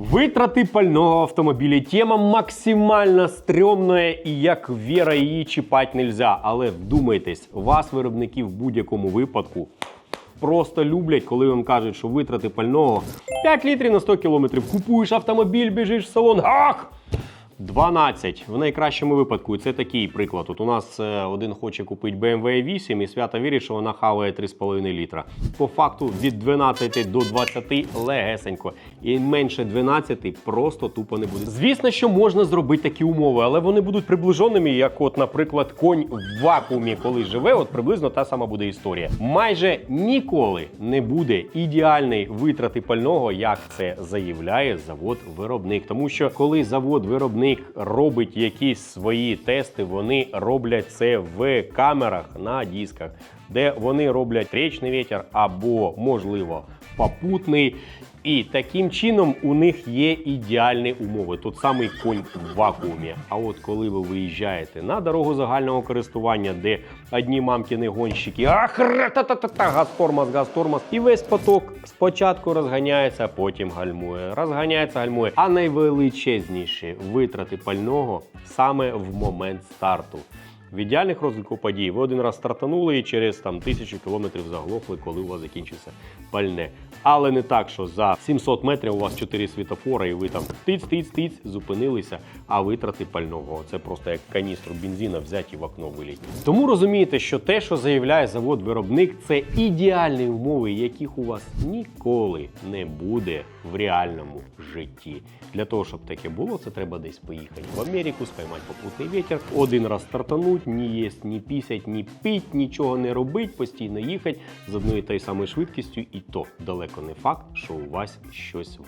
Витрати пального автомобіля. Тема максимально стрьомна і як віра її чіпати нельзя. Але вдумайтесь, вас, виробників, в будь-якому випадку просто люблять, коли вам кажуть, що витрати пального 5 літрів на 100 кілометрів. Купуєш автомобіль, біжиш в салон. Ах! 12. В найкращому випадку. Це такий приклад. От у нас е, один хоче купити BMW 8 і свято вірить, що вона хаває 3,5 літра. По факту від 12 до 20 легесенько. І менше 12 просто тупо не буде. Звісно, що можна зробити такі умови, але вони будуть приближеними, як, от, наприклад, конь в вакуумі, коли живе, от приблизно та сама буде історія. Майже ніколи не буде ідеальної витрати пального, як це заявляє завод-виробник. Тому що коли завод-виробник робить якісь свої тести, вони роблять це в камерах на дисках, де вони роблять річний вітер або, можливо, попутний. І таким чином у них є ідеальні умови. Тут самий конь в вакуумі. А от коли ви виїжджаєте на дорогу загального користування, де одні мамкіни гонщики, ах, та-та-та-та, газ-тормоз, газ-тормоз, і весь поток спочатку розганяється, а потім гальмує, розганяється, гальмує. А найвеличезніші витрати пального саме в момент старту. В ідеальних розвитку подій ви один раз стартанули і через там тисячу кілометрів заглохли, коли у вас закінчиться пальне. Але не так, що за 700 метрів у вас 4 світофора, і ви там тиць-тиць-тиць зупинилися, а витрати пального це просто як каністру бензина взяти і в окно вилітні. Тому розумієте, що те, що заявляє завод-виробник, це ідеальні умови, яких у вас ніколи не буде в реальному житті. Для того, щоб таке було, це треба десь поїхати в Америку, спіймати попутний вітер, один раз стартануть, ні їсть, ні пісять, ні пить, нічого не робить, постійно їхати з одною та й самою швидкістю, і то далеко не факт, що у вас щось вийде.